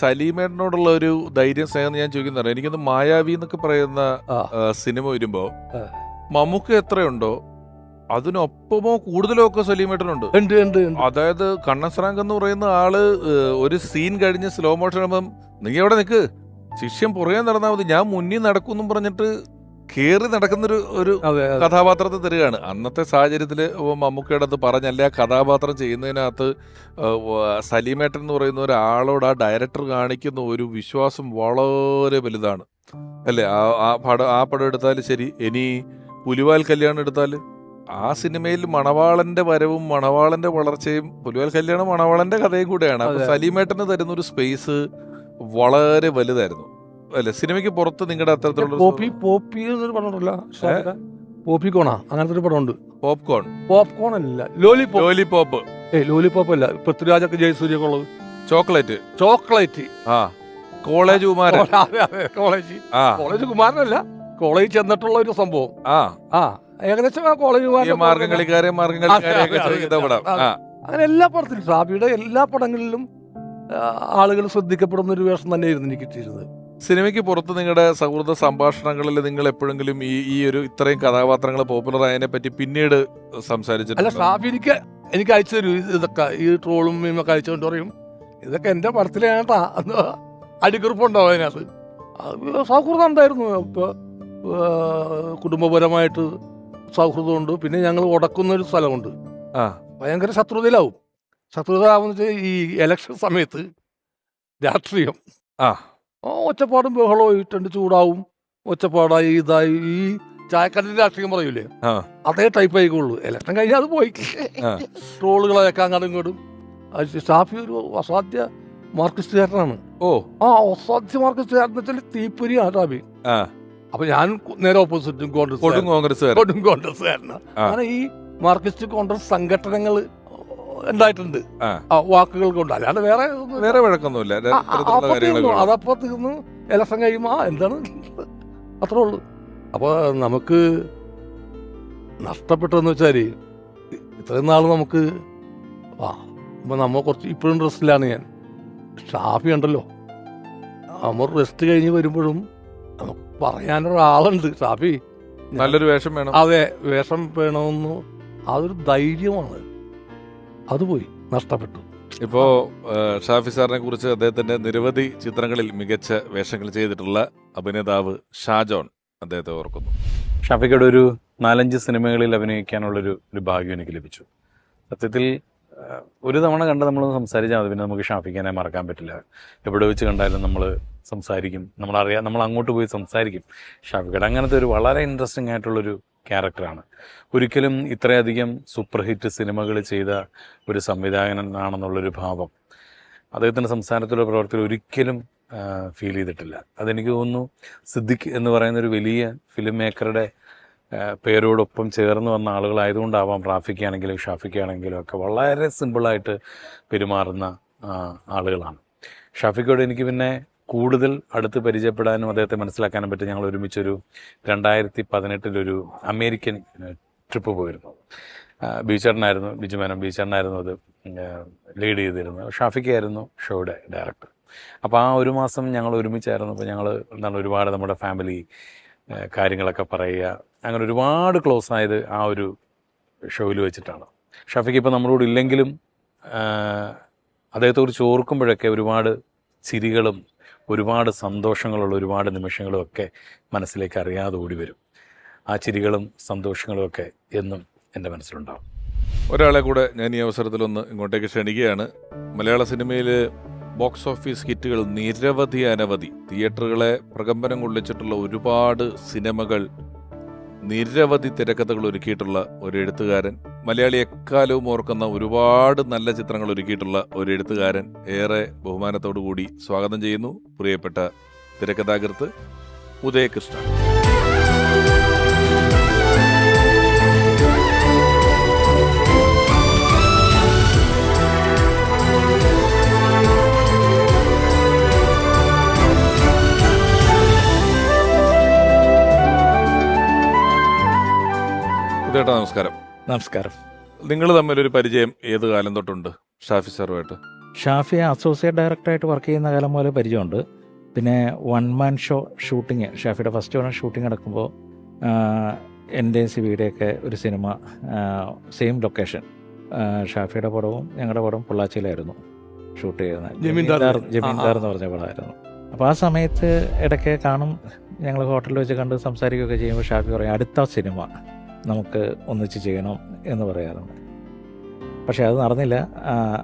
സലീമേട്ടനോടുള്ള ഒരു ധൈര്യം സ്നേഹം ഞാൻ ചോദിക്കുന്നത് എനിക്കൊന്ന് മായാവി എന്നൊക്കെ പറയുന്ന സിനിമ വരുമ്പോ മമ്മൂക്ക് എത്രയുണ്ടോ അതിനൊപ്പമോ കൂടുതലോ ഒക്കെ സലീമേട്ടനുണ്ട്. അതായത് കണ്ണസ്രാങ്ക് എന്ന് പറയുന്ന ആൾ ഒരു സീൻ കഴിഞ്ഞ് സ്ലോ മോഷൻ ആകുമ്പം നീ എവിടെ നിൽക്ക് ശിഷ്യം പുറകെ നടന്നാൽ മതി. ഞാൻ മുന്നിൽ നടക്കും പറഞ്ഞിട്ട് കേറി നടക്കുന്നൊരു ഒരു. കഥാപാത്രത്തെ തരികയാണ്. അന്നത്തെ സാഹചര്യത്തിൽ മമ്മൂക്കയുടെ അത് പറഞ്ഞല്ലേ ആ കഥാപാത്രം ചെയ്യുന്നതിനകത്ത് സലീമേട്ടൻ എന്ന് പറയുന്ന ഒരാളോട് ആ ഡയറക്ടർ കാണിക്കുന്ന ഒരു വിശ്വാസം വളരെ വലുതാണ്. അല്ലേ? ആ ആ പടം ആ പടം എടുത്താൽ ശരി. ഇനി പുലിവാൽ കല്യാണം എടുത്താൽ ആ സിനിമയിൽ മണവാളന്റെ വരവും മണവാളന്റെ വളർച്ചയും പുലിവാൽ കല്യാണം മണവാളന്റെ കഥയും കൂടെയാണ്. അപ്പൊ സലീമേട്ടന് തരുന്ന ഒരു സ്പേസ് വളരെ വലുതായിരുന്നു. അല്ലെ സിനിമയ്ക്ക് പുറത്ത് നിങ്ങളുടെ അത്തരത്തിലുള്ള പോപ്പി പോപ്പി എന്നൊരു പടം പോപ്പിക്കോണാ പോപ്പി കോണ അങ്ങനത്തെ ഒരു പടമുണ്ട്. പോപ്കോൺ. പോപ്കോൺ അല്ല ലോലിപോപ്പ്. ലോലിപോപ്പ്. ലോലി പോപ്പ് അല്ല പൃഥ്വിരാജൊക്കെ ജയസൂര്യൊക്കെ ഉള്ളത് ചോക്ലേറ്റ്. ചോക്ലേറ്റ്. ആ കോളേജ് കുമാരൻ. കോളേജ്. ആ. കോളേജ് കുമാരനല്ല കോളേജ് ചെന്നിട്ടുള്ള ഒരു സംഭവം. ആ. ആ ഏകദേശം ആ കോളേജ് കുമാരൻ മാർഗം കളിക്കാരെ അങ്ങനെ എല്ലാ പടത്തിലും ഷാബിയുടെ എല്ലാ പടങ്ങളിലും ആളുകൾ ശ്രദ്ധിക്കപ്പെടുന്ന ഒരു വേഷം തന്നെയായിരുന്നു എനിക്ക് കിട്ടിയിരുന്നത്. സിനിമയ്ക്ക് പുറത്ത് നിങ്ങളുടെ സൗഹൃദ സംഭാഷണങ്ങളിൽ നിങ്ങൾ എപ്പോഴെങ്കിലും ഈ ഈ ഒരു ഇത്രയും കഥാപാത്രങ്ങൾ പോപ്പുലർ ആയതിനെ പറ്റി പിന്നീട് അല്ല സംസാരിച്ചിട്ടുണ്ട് ഷാഫി എനിക്ക് എനിക്ക് അയച്ചു തരും ഇത് ഇതൊക്കെ ഈ ട്രോളും മീമൊക്കെ അയച്ചുകൊണ്ട് പറയും. ഇതൊക്കെ എന്റെ പടത്തിലേട്ടാ എന്ന് അടിക്കുറിപ്പുണ്ടാവും അതിനകത്ത്? അത് സൗഹൃദം ഉണ്ടായിരുന്നു ഇപ്പൊ കുടുംബപരമായിട്ട് സൗഹൃദമുണ്ട്. പിന്നെ ഞങ്ങൾ ഉടക്കുന്ന ഒരു സ്ഥലമുണ്ട്. ആ. ഭയങ്കര ശത്രുതയിലാവും. ശത്രുത ആവുന്ന ഈ ഇലക്ഷൻ സമയത്ത് രാഷ്ട്രീയം. ആ. ആ, ഒച്ചപ്പാടും ബഹളവും ഇട്ടുണ്ട് ചൂടാവും. ഒച്ചപ്പാടായി ഇതായി. ഈ ചായക്കടലിൽ രാഷ്ട്രീയം പറയൂലേ. അതേ ടൈപ്പ് ആയിക്കോളൂ ഇലക്ഷൻ കഴിഞ്ഞാൽ അത് പോയി. ട്രോളുകളൊക്കെ അങ്ങോട്ടും ഇങ്ങോട്ടും. ഷാഫി ഒരു അസാധ്യ മാർക്സിസ്റ്റുകാരനാണ് ഓ. ആ അസാധ്യ മാർക്സിസ്റ്റുകാരൻ വെച്ചാൽ തീപ്പൊരിയാണ് ഷാഫി. അപ്പൊ ഞാൻ നേരെ ഓപ്പോസിറ്റും കോൺഗ്രസ് കോൺഗ്രസ് കോൺഗ്രസ് കാരണം കോൺഗ്രസ്സുകാരനാണ് അങ്ങനെ ഈ മാർക്സിസ്റ്റ് കോൺഗ്രസ് സംഘടനകൾ ഉണ്ടായിട്ടുണ്ട്. വാക്കുകൾ കൊണ്ട്. അല്ലാതെ വേറെ വേറെ വഴക്കൊന്നുമില്ല. അതപ്പോ തീർന്നു ഇലക്ഷൻ കഴിയുമ്പോ ആ എന്താണ്? അത്രേ ഉള്ളൂ. അപ്പൊ നമുക്ക് നഷ്ടപ്പെട്ടെന്ന് വെച്ചാൽ ഇത്രയും നാൾ നമുക്ക് ആ ഇപ്പൊ നമ്മ കുറച്ച് ഇപ്പോഴും റെസ്റ്റിലാണ് ഞാൻ. ഷാഫി ഉണ്ടല്ലോ. നമ്മൾ റെസ്റ്റ് കഴിഞ്ഞ് വരുമ്പോഴും നമുക്ക് പറയാനൊരാളുണ്ട് ഷാഫി നല്ലൊരു വേഷം വേണം. അതെ വേഷം വേണമെന്ന്. അതൊരു ധൈര്യമാണ്. അത് പോയി നഷ്ടപ്പെട്ടു. ഇപ്പോ ഷാഫി സാറിനെ കുറിച്ച് അദ്ദേഹത്തിന്റെ നിരവധി ചിത്രങ്ങളിൽ മികച്ച വേഷങ്ങൾ ചെയ്തിട്ടുള്ള അഭിനേതാവ് ഷാജോൺ അദ്ദേഹത്തെ ഓർക്കുന്നു. ഷാഫിക്കയുടെ ഒരു നാലഞ്ച് സിനിമകളിൽ അഭിനയിക്കാനുള്ളൊരു ഒരു ഭാഗ്യം എനിക്ക് ലഭിച്ചു. സത്യത്തിൽ ഒരു തവണ കണ്ട് നമ്മൾ സംസാരിച്ചാൽ മതി. പിന്നെ നമുക്ക് ഷാഫിക്കാനെ മറക്കാൻ പറ്റില്ല. എവിടെ വെച്ച് കണ്ടാലും നമ്മൾ സംസാരിക്കും. നമ്മൾ അറിയാം നമ്മൾ അങ്ങോട്ട് പോയി സംസാരിക്കും. ഷാഫിക്കട അങ്ങനത്തെ ഒരു വളരെ ഇൻട്രസ്റ്റിംഗ് ആയിട്ടുള്ളൊരു ക്യാരക്ടറാണ് ഒരിക്കലും ഇത്രയധികം സൂപ്പർ ഹിറ്റ് സിനിമകൾ ചെയ്ത ഒരു സംവിധായകനാണെന്നുള്ളൊരു ഭാവം അദ്ദേഹത്തിന്റെ സംസാരത്തിലുള്ള പ്രവർത്തനം ഒരിക്കലും ഫീൽ ചെയ്തിട്ടില്ല. അതെനിക്ക് തോന്നുന്നു സിദ്ദിഖ് എന്ന് പറയുന്ന ഒരു വലിയ ഫിലിം മേക്കറുടെ പേരോടൊപ്പം ചേർന്ന് വന്ന ആളുകളായതുകൊണ്ടാവാം റാഫിക്കാണെങ്കിലും ഷാഫിക്കാണെങ്കിലും ഒക്കെ വളരെ സിമ്പിളായിട്ട് പെരുമാറുന്ന ആളുകളാണ്. ഷാഫിക്കോട് എനിക്ക് പിന്നെ കൂടുതൽ അടുത്ത് പരിചയപ്പെടാനും അദ്ദേഹത്തെ മനസ്സിലാക്കാനും പറ്റി ഞങ്ങൾ ഒരുമിച്ചൊരു രണ്ടായിരത്തി പതിനെട്ടിലൊരു അമേരിക്കൻ ട്രിപ്പ് പോയിരുന്നു. ബീച്ചേട്ടനായിരുന്നു ബിജുമേനം ബീച്ചേട്ടനായിരുന്നു അത് ലീഡ് ചെയ്തിരുന്നത്. ഷാഫിക്കായിരുന്നു ഷോയുടെ ഡയറക്ടർ അപ്പോൾ ആ ഒരു മാസം ഞങ്ങൾ ഒരുമിച്ചായിരുന്നു അപ്പോൾ ഞങ്ങൾ എന്താണ് ഒരുപാട് നമ്മുടെ ഫാമിലി കാര്യങ്ങളൊക്കെ പറയുക. അങ്ങനെ ഒരുപാട് ക്ലോസ് ആയത് ആ ഒരു ഷോയിൽ വെച്ചിട്ടാണ്. ഷഫിക്ക് ഇപ്പോൾ നമ്മളോട് ഇല്ലെങ്കിലും അദ്ദേഹത്തെക്കുറിച്ച് ഓർക്കുമ്പോഴൊക്കെ ഒരുപാട് ചിരികളും ഒരുപാട് സന്തോഷങ്ങളുള്ള ഒരുപാട് നിമിഷങ്ങളും ഒക്കെ മനസ്സിലേക്ക് അറിയാതെ ഓടി വരും. ആ ചിരികളും സന്തോഷങ്ങളും ഒക്കെ എന്നും എന്റെ മനസ്സിലുണ്ടാവും. ഒരാളെ കൂടെ ഞാൻ ഈ അവസരത്തിലൊന്ന് ഇങ്ങോട്ടേക്ക് ക്ഷണിക്കുകയാണ്. മലയാള സിനിമയിൽ ബോക്സ് ഓഫീസ് ഹിറ്റുകൾ നിരവധി അനവധി. തിയേറ്ററുകളെ പ്രകമ്പനം കൊള്ളിച്ചിട്ടുള്ള ഒരുപാട് സിനിമകൾ നിരവധി തിരക്കഥകൾ ഒരുക്കിയിട്ടുള്ള ഒരു എഴുത്തുകാരൻ മലയാളി എക്കാലവും ഓർക്കുന്ന ഒരുപാട് നല്ല ചിത്രങ്ങൾ ഒരുക്കിയിട്ടുള്ള ഒരു എഴുത്തുകാരൻ ഏറെ ബഹുമാനത്തോടു കൂടി സ്വാഗതം ചെയ്യുന്നു. പ്രിയപ്പെട്ട തിരക്കഥാകൃത്ത് ഉദയകൃഷ്ണ നമസ്കാരം. നിങ്ങൾ തമ്മിൽ ഒരു പരിചയം ഏത് കാലം തൊട്ടുണ്ട് ഷാഫി സാറുമായിട്ട്? ഷാഫി അസോസിയേറ്റ് ഡയറക്ടറായിട്ട് വർക്ക് ചെയ്യുന്ന കാലം പോലെ പരിചയമുണ്ട്. പിന്നെ വൺ മാൻ ഷോ ഷൂട്ടിങ് ഷാഫിയുടെ ഫസ്റ്റ് ഓണർ ഷൂട്ടിംഗ് നടക്കുമ്പോൾ എന്റെ സിബിയുടെയൊക്കെ ഒരു സിനിമ സെയിം ലൊക്കേഷൻ. ഷാഫിയുടെ പടവും ഞങ്ങളുടെ പടവും പൊള്ളാച്ചിയിലായിരുന്നു. ഷൂട്ട് ചെയ്യുന്നത് ജമീന്ദാർ. ജമീന്ദാർ. എന്ന് പറഞ്ഞ പടമായിരുന്നു. അപ്പോൾ ആ സമയത്ത് ഇടയ്ക്ക് കാണും ഞങ്ങൾ ഹോട്ടലിൽ വെച്ച് കണ്ട് സംസാരിക്കുകയൊക്കെ ചെയ്യുമ്പോൾ ഷാഫി പറയും അടുത്ത സിനിമ. നമുക്ക് ഒന്നിച്ച് ചെയ്യണം എന്ന് പറയാറുണ്ട്. പക്ഷേ അത് നടന്നില്ല.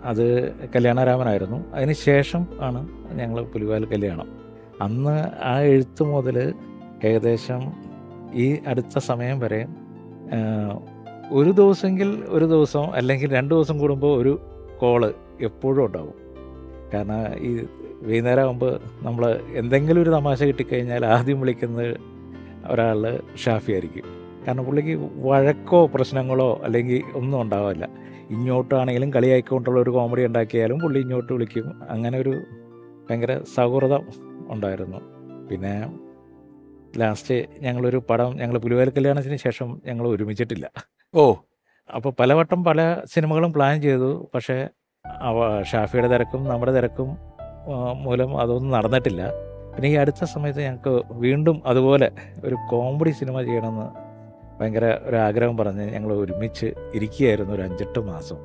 അത് കല്യാണരാമനായിരുന്നു. അതിന് ശേഷം ആണ് ഞങ്ങൾ പുലിവാൽ കല്യാണം. അന്ന് ആ എഴുത്ത് മുതൽ ഏകദേശം ഈ അടുത്ത സമയം വരെ ഒരു ദിവസമെങ്കിൽ ഒരു ദിവസം അല്ലെങ്കിൽ രണ്ട് ദിവസം കൂടുമ്പോൾ ഒരു കോൾ എപ്പോഴും ഉണ്ടാവും. കാരണം ഈ വൈകുന്നേരം ആകുമ്പോൾ നമ്മൾ എന്തെങ്കിലും ഒരു തമാശ കിട്ടിക്കഴിഞ്ഞാൽ ആദ്യം വിളിക്കുന്നത് ഒരാൾ ഷാഫി ആയിരിക്കും. കാരണം പുള്ളിക്ക് വഴക്കോ പ്രശ്നങ്ങളോ അല്ലെങ്കിൽ ഒന്നും ഉണ്ടാവില്ല. ഇങ്ങോട്ടാണെങ്കിലും കളിയായിക്കൊണ്ടുള്ള ഒരു കോമഡി ഉണ്ടാക്കിയാലും പുള്ളി ഇങ്ങോട്ട് വിളിക്കും. അങ്ങനെ ഒരു ഭയങ്കര സൗഹൃദം ഉണ്ടായിരുന്നു. പിന്നെ ലാസ്റ്റ് ഞങ്ങളൊരു പടം ഞങ്ങൾ പുലിവേൽ കല്യാണത്തിന് ശേഷം ഞങ്ങൾ ഒരുമിച്ചിട്ടില്ല. ഓ. അപ്പോൾ പലവട്ടം പല സിനിമകളും പ്ലാൻ ചെയ്തു. പക്ഷേ അവ ഷാഫിയുടെ തിരക്കും നമ്മുടെ തിരക്കും മൂലം അതൊന്നും നടന്നിട്ടില്ല. പിന്നെ ഈ അടുത്ത സമയത്ത് ഞങ്ങൾക്ക് വീണ്ടും അതുപോലെ ഒരു കോമഡി സിനിമ ചെയ്യണമെന്ന് ഭയങ്കര ഒരു ആഗ്രഹം പറഞ്ഞ് ഞങ്ങൾ ഒരുമിച്ച് ഇരിക്കുകയായിരുന്നു ഒരു അഞ്ചെട്ട് മാസം.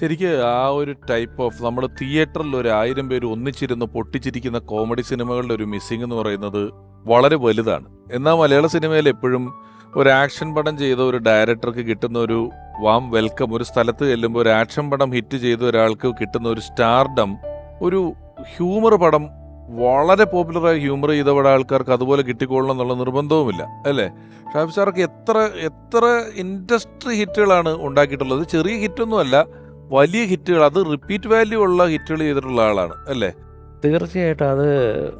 ശരിക്ക് ആ ഒരു ടൈപ്പ് ഓഫ് നമ്മൾ തിയേറ്ററിൽ ഒരു ആയിരം പേര് ഒന്നിച്ചിരുന്ന് പൊട്ടിച്ചിരിക്കുന്ന കോമഡി സിനിമകളുടെ ഒരു മിസ്സിംഗ് എന്ന് പറയുന്നത് വളരെ വലുതാണ്. എന്നാൽ മലയാള സിനിമയിൽ എപ്പോഴും ഒരു ആക്ഷൻ പടം ചെയ്ത ഒരു ഡയറക്ടർക്ക് കിട്ടുന്ന ഒരു വാം വെൽക്കം ഒരു സ്ഥലത്ത് ചെല്ലുമ്പോൾ ഒരു ആക്ഷൻ പടം ഹിറ്റ് ചെയ്ത ഒരാൾക്ക് കിട്ടുന്ന ഒരു സ്റ്റാർഡം ഒരു ഹ്യൂമർ പടം വളരെ പോപ്പുലറായി ഹ്യൂമർ ചെയ്ത ഇവിടെ ആൾക്കാർക്ക് അതുപോലെ കിട്ടിക്കൊള്ളണം എന്നുള്ള നിർബന്ധവുമില്ല അല്ലേ? ഷാഫി സാർക്ക് എത്ര എത്ര ഇൻഡസ്ട്രി ഹിറ്റുകളാണ് ഉണ്ടാക്കിയിട്ടുള്ളത്. ചെറിയ ഹിറ്റൊന്നുമല്ല വലിയ ഹിറ്റുകൾ അത് റിപ്പീറ്റ് വാല്യൂ ഉള്ള ഹിറ്റുകൾ ചെയ്തിട്ടുള്ള ആളാണ് അല്ലേ? തീർച്ചയായിട്ടും അത്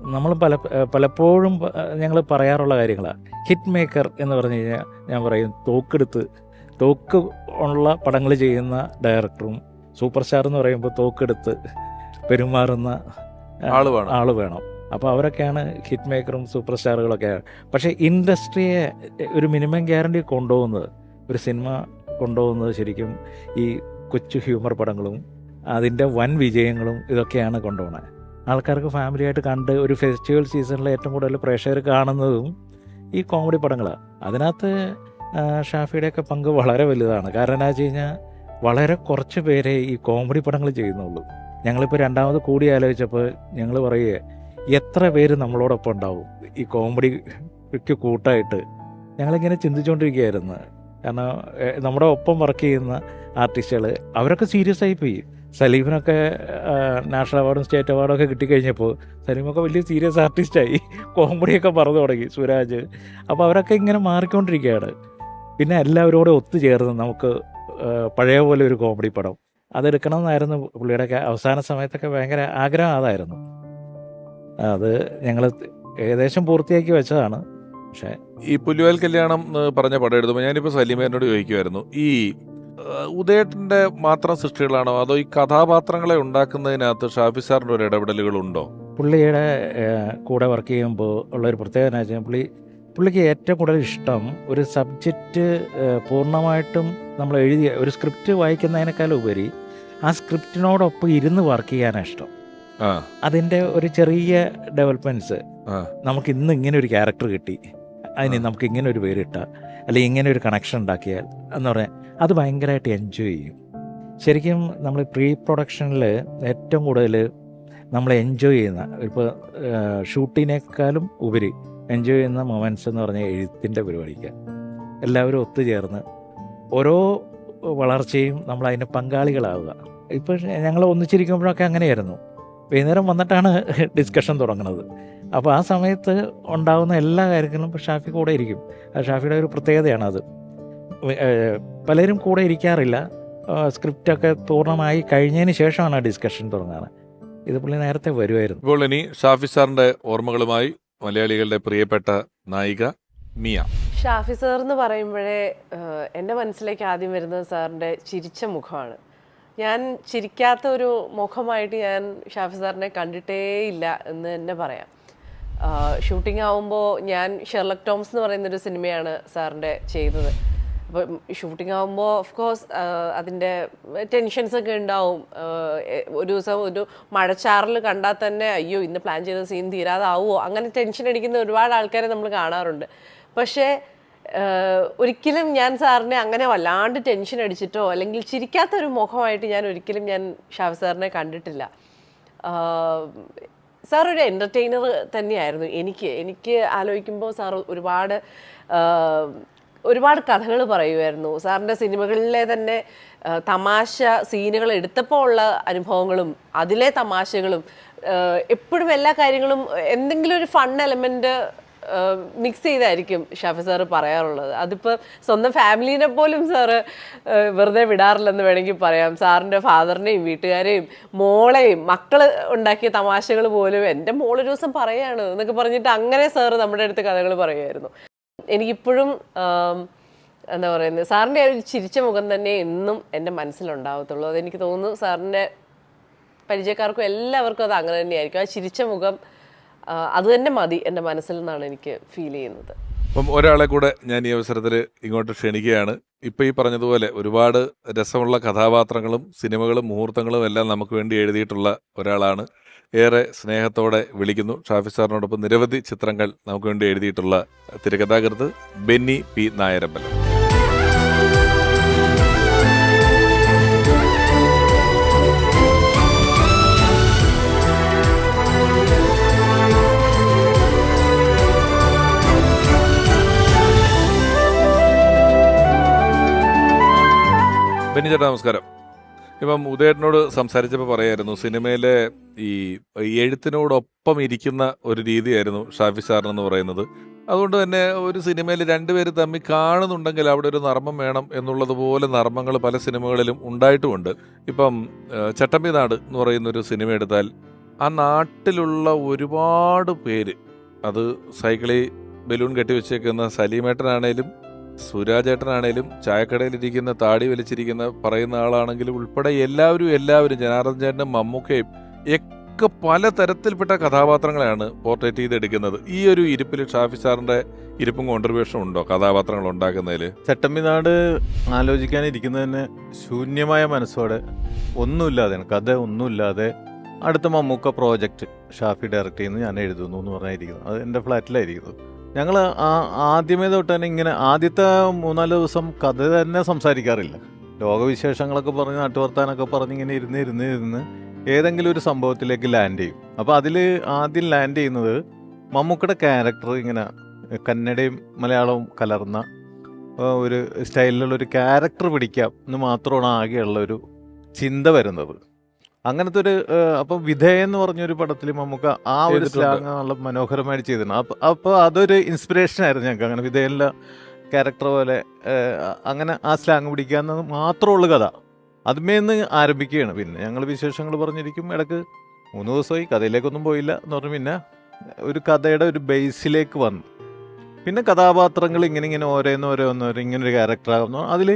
നമ്മൾ പല പലപ്പോഴും ഞങ്ങൾ പറയാറുള്ള കാര്യങ്ങളാണ് ഹിറ്റ് മേക്കർ എന്ന് പറഞ്ഞു കഴിഞ്ഞാൽ ഞാൻ പറയും തോക്കെടുത്ത് തോക്ക് ഉള്ള പടങ്ങൾ ചെയ്യുന്ന ഡയറക്ടറും സൂപ്പർ സ്റ്റാർ എന്ന് പറയുമ്പോൾ തോക്കെടുത്ത് പെരുമാറുന്ന ആൾ വേണം. ആൾ വേണം. അപ്പോൾ അവരൊക്കെയാണ് ഹിറ്റ് മേക്കറും സൂപ്പർ സ്റ്റാറുകളൊക്കെ പക്ഷേ ഇൻഡസ്ട്രിയെ ഒരു മിനിമം ഗ്യാരണ്ടി കൊണ്ടുപോകുന്നത് ഒരു സിനിമ കൊണ്ടുപോകുന്നത് ശരിക്കും ഈ കൊച്ചു ഹ്യൂമർ പടങ്ങളും അതിന്റെ വൻ വിജയങ്ങളും ഇതൊക്കെയാണ് കൊണ്ടുപോകുന്നത്. ആൾക്കാർക്ക് ഫാമിലിയായിട്ട് കണ്ട് ഒരു ഫെസ്റ്റിവൽ സീസണിൽ ഏറ്റവും കൂടുതൽ പ്രേക്ഷകർ കാണുന്നതും ഈ കോമഡി പടങ്ങളാണ് അതിനകത്ത് ഷാഫിയുടെ ഷാഫിയുടെയൊക്കെ പങ്ക് വളരെ വലുതാണ്. കാരണം എന്താ വെച്ച് കഴിഞ്ഞാൽ വളരെ കുറച്ച് പേരെ ഈ കോമഡി പടങ്ങൾ ചെയ്യുന്നുള്ളൂ. ഞങ്ങളിപ്പോൾ രണ്ടാമത് കൂടി ആലോചിച്ചപ്പോൾ ഞങ്ങൾ പറയുക എത്ര പേര് നമ്മളോടൊപ്പം ഉണ്ടാവും? ഈ കോമഡിക്ക് കൂട്ടായിട്ട്. ഞങ്ങളിങ്ങനെ ചിന്തിച്ചുകൊണ്ടിരിക്കുകയായിരുന്നു കാരണം നമ്മുടെ ഒപ്പം വർക്ക് ചെയ്യുന്ന ആർട്ടിസ്റ്റുകൾ അവരൊക്കെ സീരിയസ് ആയി പോയി സലീമിനൊക്കെ നാഷണൽ അവാർഡും സ്റ്റേറ്റ് അവാർഡും ഒക്കെ കിട്ടിക്കഴിഞ്ഞപ്പോൾ സലീമൊക്കെ വലിയ സീരിയസ് ആർട്ടിസ്റ്റായി കോമഡിയൊക്കെ പറഞ്ഞു തുടങ്ങി സുരാജ്. അപ്പോൾ അവരൊക്കെ ഇങ്ങനെ മാറിക്കൊണ്ടിരിക്കുകയാണ്. പിന്നെ എല്ലാവരോടും ഒത്തുചേർന്ന് നമുക്ക് പഴയ പോലെ ഒരു കോമഡി പടം. അതെടുക്കണം എന്നായിരുന്നു പുള്ളിയുടെയൊക്കെ അവസാന സമയത്തൊക്കെ ഭയങ്കര ആഗ്രഹം അതായിരുന്നു. അത് ഞങ്ങൾ ഏകദേശം പൂർത്തിയാക്കി വെച്ചതാണ്. പക്ഷേ ഈ പുല്ലുവൽ കല്യാണം എന്ന് പറഞ്ഞ പടം എടുത്തപ്പോൾ ഞാനിപ്പോൾ സലീമേനോട് ചോദിക്കുമായിരുന്നു ഈ ആ, മാത്രം സൃഷ്ടികളാണോ അതോ ഈ കഥാപാത്രങ്ങളെ ഉണ്ടാക്കുന്നതിനകത്ത് ഷാഫി സാറിന്റെ ഒരു ഇടപെടലുകളുണ്ടോ? പുള്ളിയുടെ കൂടെ വർക്ക് ചെയ്യുമ്പോൾ ഉള്ളൊരു പ്രത്യേകത വെച്ചാൽ പുള്ളി പുള്ളിക്ക് ഏറ്റവും കൂടുതൽ ഇഷ്ടം ഒരു സബ്ജക്റ്റ് പൂർണമായിട്ടും നമ്മൾ എഴുതിയ ഒരു സ്ക്രിപ്റ്റ് വായിക്കുന്നതിനേക്കാൾ ഉപരി ആ സ്ക്രിപ്റ്റിനോടൊപ്പം ഇരുന്ന് വർക്ക് ചെയ്യാനാണ് ഇഷ്ടം. ആ. അതിന്റെ ഒരു ചെറിയ ഡെവലപ്മെന്റ്സ് നമുക്ക് ഇന്ന് ഇങ്ങനെ ഒരു ക്യാരക്ടർ കിട്ടി. അതിന് നമുക്ക് ഇങ്ങനെ ഒരു പേര് ഇട്ട അല്ലെങ്കിൽ ഇങ്ങനെ ഒരു കണക്ഷൻ ഉണ്ടാക്കിയാൽ എന്ന് പറഞ്ഞാൽ അത് ഭയങ്കരമായിട്ട് എൻജോയ് ചെയ്യും. ശരിക്കും നമ്മൾ പ്രീ പ്രൊഡക്ഷനിൽ ഏറ്റവും കൂടുതൽ നമ്മൾ എൻജോയ് ചെയ്യുന്ന ഇപ്പോൾ ഷൂട്ടിനേക്കാളും ഉപരി എൻജോയ് ചെയ്യുന്ന മൊമെന്റ്സ് എന്ന് പറഞ്ഞാൽ എഴുത്തിന്റെ പരിപാടിക്ക്. എല്ലാവരും ഒത്തുചേർന്ന് ഓരോ വളർച്ചയും നമ്മൾ അതിന് പങ്കാളികളാവുക. ഇപ്പോൾ ഞങ്ങൾ ഒന്നിച്ചിരിക്കുമ്പോഴൊക്കെ അങ്ങനെയായിരുന്നു. വൈകുന്നേരം വന്നിട്ടാണ് ഡിസ്കഷൻ തുടങ്ങുന്നത്. അപ്പോൾ ആ സമയത്ത് ഉണ്ടാകുന്ന എല്ലാ കാര്യങ്ങളും ഇപ്പോൾ ഷാഫി കൂടെ ഇരിക്കും. ഷാഫിയുടെ ഒരു പ്രത്യേകതയാണ് അത് പലരും കൂടെ ഇരിക്കാറില്ല. സ്ക്രിപ്റ്റൊക്കെ പൂർണമായി കഴിഞ്ഞതിന് ശേഷമാണ് ആ ഡിസ്കഷൻ തുടങ്ങുന്നത് ഇത് പുള്ളി നേരത്തെ വരുമായിരുന്നു ഇപ്പോൾ ഇനി ഷാഫി സാറിന്റെ ഓർമ്മകളുമായി മലയാളികളുടെ പ്രിയപ്പെട്ട നായിക മിയ. ഷാഫി സാർ എന്ന് പറയുമ്പോഴേ എന്റെ മനസ്സിലേക്ക് ആദ്യം വരുന്നത് സാറിന്റെ ചിരിച്ച മുഖമാണ്. ഞാൻ ചിരിക്കാത്ത ഒരു മുഖമായിട്ട് ഞാൻ ഷാഫി സാറിനെ കണ്ടിട്ടേ ഇല്ല എന്ന് തന്നെ പറയാം. ഷൂട്ടിംഗ് ആവുമ്പോൾ ഞാൻ ഷെർലക് ടോംസ് എന്ന് പറയുന്നൊരു സിനിമയാണ് സാറിന്റെ ചെയ്തത്. അപ്പം ഷൂട്ടിംഗ് ആകുമ്പോൾ ഓഫ് കോഴ്സ് അതിന്റെ ടെൻഷൻസ് ഒക്കെ ഉണ്ടാവും ഒരു ദിവസം ഒരു മഴച്ചാറിൽ കണ്ടാൽ തന്നെ അയ്യോ ഇന്ന് പ്ലാൻ ചെയ്ത സീൻ തീരാതാവുമോ? അങ്ങനെ ടെൻഷൻ അടിക്കുന്ന ഒരുപാട് ആൾക്കാരെ നമ്മൾ കാണാറുണ്ട്. പക്ഷേ ഒരിക്കലും ഞാൻ സാറിനെ അങ്ങനെ വല്ലാണ്ട് ടെൻഷൻ അടിച്ചിട്ടോ അല്ലെങ്കിൽ ചിരിക്കാത്ത ഒരു മുഖമായിട്ട് ഞാൻ ഒരിക്കലും ഞാൻ ഷാഫ് സാറിനെ കണ്ടിട്ടില്ല. സാർ ഒരു എന്റർടൈനർ തന്നെയായിരുന്നു. എനിക്ക് എനിക്ക് ആലോചിക്കുമ്പോൾ സാർ ഒരുപാട് ഒരുപാട് കഥകൾ പറയുമായിരുന്നു. സാറിന്റെ സിനിമകളിലെ തന്നെ തമാശ സീനുകൾ എടുത്തപ്പോൾ ഉള്ള അനുഭവങ്ങളും അതിലെ തമാശകളും എപ്പോഴും എല്ലാ കാര്യങ്ങളും എന്തെങ്കിലും ഒരു ഫൺ എലമെന്റ് മിക്സ് ചെയ്തായിരിക്കും ഷാഫി സാറ് പറയാറുള്ളത്. അതിപ്പോൾ സ്വന്തം ഫാമിലീനെ പോലും സാറ് വെറുതെ വിടാറില്ലെന്ന് വേണമെങ്കിൽ പറയാം. സാറിന്റെ ഫാദറിനെയും വീട്ടുകാരെയും മോളെയും മക്കൾ ഉണ്ടാക്കിയ തമാശകൾ പോലും എന്റെ മോളൊരു ദിവസം പറയാണ് എന്നൊക്കെ പറഞ്ഞിട്ട് അങ്ങനെ സാറ് നമ്മുടെ അടുത്ത് കഥകൾ പറയുമായിരുന്നു. എനിക്കിപ്പോഴും എന്താ പറയുന്നത് സാറിന്റെ ഒരു ചിരിച്ച മുഖം തന്നെ എന്നും എന്റെ മനസ്സിലുണ്ടാവത്തുള്ളൂ. അതെനിക്ക് തോന്നുന്നു സാറിന്റെ പരിചയക്കാർക്കും എല്ലാവർക്കും അത് അങ്ങനെ തന്നെയായിരിക്കും. ആ ചിരിച്ച മുഖം അത് തന്നെ മതി എന്റെ മനസ്സിൽ നിന്നാണ് എനിക്ക് ഫീൽ ചെയ്യുന്നത്. അപ്പം ഒരാളെ കൂടെ ഞാൻ ഈ അവസരത്തിൽ ഇങ്ങോട്ട് ക്ഷണിക്കുകയാണ്. ഇപ്പം ഈ പറഞ്ഞതുപോലെ ഒരുപാട് രസമുള്ള കഥാപാത്രങ്ങളും സിനിമകളും മുഹൂർത്തങ്ങളും എല്ലാം നമുക്ക് വേണ്ടി എഴുതിയിട്ടുള്ള ഒരാളാണ്. ഏറെ സ്നേഹത്തോടെ വിളിക്കുന്നു. ഷാഫി സാറിനോടൊപ്പം നിരവധി ചിത്രങ്ങൾ നമുക്ക് വേണ്ടി എഴുതിയിട്ടുള്ള തിരക്കഥാകൃത്ത് ബെന്നി പി നായരമ്പലം. ബെന്നി ചേട്ടാ നമസ്കാരം. ഇപ്പം ഉദയേട്ടനോട് സംസാരിച്ചപ്പോൾ പറയായിരുന്നു സിനിമയിലെ ഈ എഴുത്തിനോടൊപ്പം ഇരിക്കുന്ന ഒരു രീതിയായിരുന്നു ഷാഫി സാറിനെന്ന് പറയുന്നത്. അതുകൊണ്ട് തന്നെ ഒരു സിനിമയിൽ രണ്ടുപേര് തമ്മിൽ കാണുന്നുണ്ടെങ്കിൽ അവിടെ ഒരു നർമ്മം വേണം എന്നുള്ളതുപോലെ നർമ്മങ്ങൾ പല സിനിമകളിലും ഉണ്ടായിട്ടുമുണ്ട്. ഇപ്പം ചട്ടമ്പി നാട് എന്ന് പറയുന്ന ഒരു സിനിമ എടുത്താൽ ആ നാട്ടിലുള്ള ഒരുപാട് പേര് അത് സൈക്കിളിൽ ബലൂൺ കെട്ടിവെച്ചേക്കുന്ന സലീമേട്ടനാണേലും സുരാജേട്ടനാണേലും ചായക്കടയിലിരിക്കുന്ന താടി വലിച്ചിരിക്കുന്ന പറയുന്ന ആളാണെങ്കിലും ഉൾപ്പെടെ എല്ലാവരും എല്ലാവരും ജനാർദ്ദൻ ചേട്ടനും മമ്മൂക്കയും ഒക്കെ പല തരത്തിൽപ്പെട്ട കഥാപാത്രങ്ങളെയാണ് പോർട്രേറ്റ് ചെയ്തെടുക്കുന്നത്. ഈ ഒരു ഇരിപ്പിൽ ഷാഫി സാറിന്റെ ഇരിപ്പും കോൺട്രിബ്യൂഷൻ ഉണ്ടോ? കഥാപാത്രങ്ങൾ ഉണ്ടാക്കുന്നതിൽ ചട്ടമ്പിനാട് ആലോചിക്കാനിരിക്കുന്നത് തന്നെ ശൂന്യമായ മനസ്സോടെ ഒന്നുമില്ലാതെ കഥ ഒന്നുമില്ലാതെ അടുത്ത മമ്മൂക്ക പ്രോജക്റ്റ് ഷാഫി ഡയറക്റ്റ് ചെയ്യുന്നു ഞാൻ എഴുതുന്നു എന്ന് പറഞ്ഞായിരിക്കുന്നു. അത് എന്റെ ഫ്ലാറ്റിലായിരിക്കുന്നു ഞങ്ങൾ ആദ്യമേ തൊട്ട് തന്നെ ഇങ്ങനെ ആദ്യത്തെ മൂന്നാൽ ദിവസം കഥ തന്നെ സംസാരിക്കാറില്ല. ലോകവിശേഷങ്ങളൊക്കെ പറഞ്ഞ് നാട്ടുവർത്താനൊക്കെ പറഞ്ഞ് ഇങ്ങനെ ഇരുന്ന് ഇരുന്ന് ഇരുന്ന് ഏതെങ്കിലും ഒരു സംഭവത്തിലേക്ക് ലാൻഡ് ചെയ്യും. അപ്പോൾ അതിൽ ആദ്യം ലാൻഡ് ചെയ്യുന്നത് മമ്മൂക്കയുടെ ക്യാരക്ടർ ഇങ്ങനെ കന്നഡയും മലയാളവും കലർന്ന ഒരു സ്റ്റൈലിലുള്ള ഒരു ക്യാരക്ടർ പിടിക്കാം എന്ന് മാത്രമാണ് ആകെയുള്ള ഒരു ചിന്ത വരുന്നത്. അങ്ങനത്തെ ഒരു അപ്പൊ വിധേയ എന്ന് പറഞ്ഞൊരു പടത്തിൽ നമുക്ക് ആ ഒരു. സ്ലാങ് നല്ല മനോഹരമായിട്ട് ചെയ്തിട്ടുണ്ട്. അപ്പൊ അപ്പോൾ അതൊരു ഇൻസ്പിറേഷൻ ആയിരുന്നു ഞങ്ങൾക്ക് അങ്ങനെ വിധേയനിലെ ക്യാരക്ടർ പോലെ അങ്ങനെ ആ സ്ലാങ് പിടിക്കാന്ന് മാത്രമുള്ള കഥ. അതുമേ നിന്ന് ആരംഭിക്കുകയാണ്. പിന്നെ ഞങ്ങൾ വിശേഷങ്ങൾ പറഞ്ഞിരിക്കും. ഇടയ്ക്ക് മൂന്ന് ദിവസമായി കഥയിലേക്കൊന്നും പോയില്ല എന്ന് പറഞ്ഞു പിന്നെ ഒരു കഥയുടെ ഒരു ബേസിലേക്ക് വന്നു. പിന്നെ കഥാപാത്രങ്ങൾ ഇങ്ങനെ ഇങ്ങനെ ഓരോന്നോരോന്നോരോ ഇങ്ങനൊരു ക്യാരക്ടറാകുന്നു അതിൽ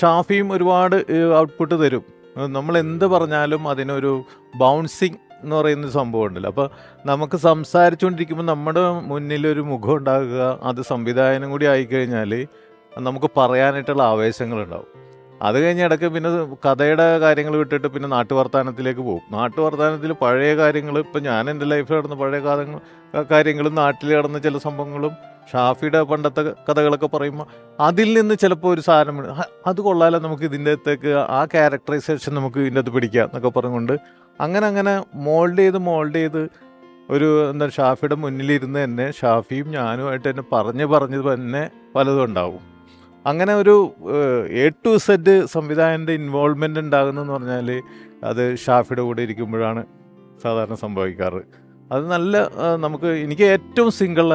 ഷാഫിയും ഒരുപാട് ഔട്ട്പുട്ട് തരും. നമ്മൾ എന്ത് പറഞ്ഞാലും അതിനൊരു ബൗൺസിങ് എന്ന് പറയുന്ന സംഭവം ഉണ്ടല്ലോ. അപ്പോൾ നമുക്ക് സംസാരിച്ചുകൊണ്ടിരിക്കുമ്പോൾ നമ്മുടെ മുന്നിൽ ഒരു മുഖം ഉണ്ടാകുക അത് സംവിധായകനും കൂടി ആയിക്കഴിഞ്ഞാൽ നമുക്ക് പറയാനായിട്ടുള്ള ആവേശങ്ങളുണ്ടാവും. അത് കഴിഞ്ഞ് ഇടയ്ക്ക് പിന്നെ കഥയുടെ കാര്യങ്ങൾ വിട്ടിട്ട് പിന്നെ നാട്ടുവർത്താനത്തിലേക്ക് പോകും. നാട്ടുവർത്താനത്തിൽ പഴയ കാര്യങ്ങൾ ഇപ്പം ഞാൻ എന്റെ ലൈഫിൽ നടന്ന പഴയ കാര്യങ്ങൾ കാര്യങ്ങളും നാട്ടിൽ നടന്ന ചില സംഭവങ്ങളും ഷാഫിയുടെ പണ്ടത്തെ കഥകളൊക്കെ പറയുമ്പോൾ അതിൽ നിന്ന് ചിലപ്പോൾ ഒരു സാധനം അത് കൊള്ളാലോ നമുക്ക് ഇതിന്റെ അകത്തേക്ക് ആ ക്യാരക്ടറൈസേഷൻ നമുക്ക് ഇതിന്റെ അകത്ത് പിടിക്കാം എന്നൊക്കെ പറഞ്ഞുകൊണ്ട് അങ്ങനെ അങ്ങനെ മോൾഡ് ചെയ്ത് മോൾഡ് ചെയ്ത് ഒരു എന്താ ഷാഫിയുടെ മുന്നിലിരുന്ന് തന്നെ ഷാഫിയും ഞാനുമായിട്ട് തന്നെ പറഞ്ഞ് പറഞ്ഞ് തന്നെ പലതും ഉണ്ടാവും. അങ്ങനെ ഒരു എ ടു സെഡ് സംവിധായകന്റെ ഇൻവോൾവ്മെന്റ് ഉണ്ടാകുന്നതെന്ന് പറഞ്ഞാൽ അത് ഷാഫിയുടെ കൂടെ ഇരിക്കുമ്പോഴാണ് സാധാരണ സംഭവിക്കാറ്. അത് നല്ല നമുക്ക് എനിക്ക് ഏറ്റവും സിംഗിൾ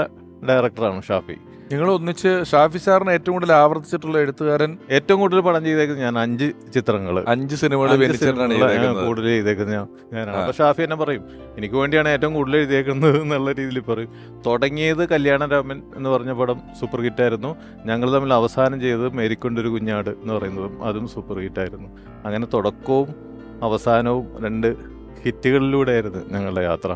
ഡയറക്ടറാണ് ഷാഫി. നിങ്ങൾ ഒന്നിച്ച് ഷാഫി സാറിന് ഏറ്റവും കൂടുതൽ ആവർത്തിച്ചിട്ടുള്ള എഴുത്തുകാരൻ? ഏറ്റവും കൂടുതൽ പടം ചെയ്തേക്കുന്നത് ഞാൻ അഞ്ച് ചിത്രങ്ങൾ അഞ്ച് സിനിമകൾ കൂടുതൽ ചെയ്തേക്കുന്നത് ഞാൻ ഞാനാണ്. അപ്പൊ ഷാഫി എന്നെ പറയും എനിക്ക് വേണ്ടിയാണ് ഏറ്റവും കൂടുതൽ എഴുതിയേക്കുന്നത് എന്നുള്ള രീതിയിൽ പറയും. തുടങ്ങിയത് കല്യാണരാമൻ എന്ന് പറഞ്ഞ പടം സൂപ്പർ ഹിറ്റ് ആയിരുന്നു. ഞങ്ങൾ തമ്മിൽ അവസാനം ചെയ്തത് മേരിക്കൊണ്ടൊരു കുഞ്ഞാട് എന്ന് പറയുന്നതും അതും സൂപ്പർ ഹിറ്റ് ആയിരുന്നു. അങ്ങനെ തുടക്കവും അവസാനവും രണ്ട് ഹിറ്റുകളിലൂടെ ആയിരുന്നു ഞങ്ങളുടെ യാത്ര.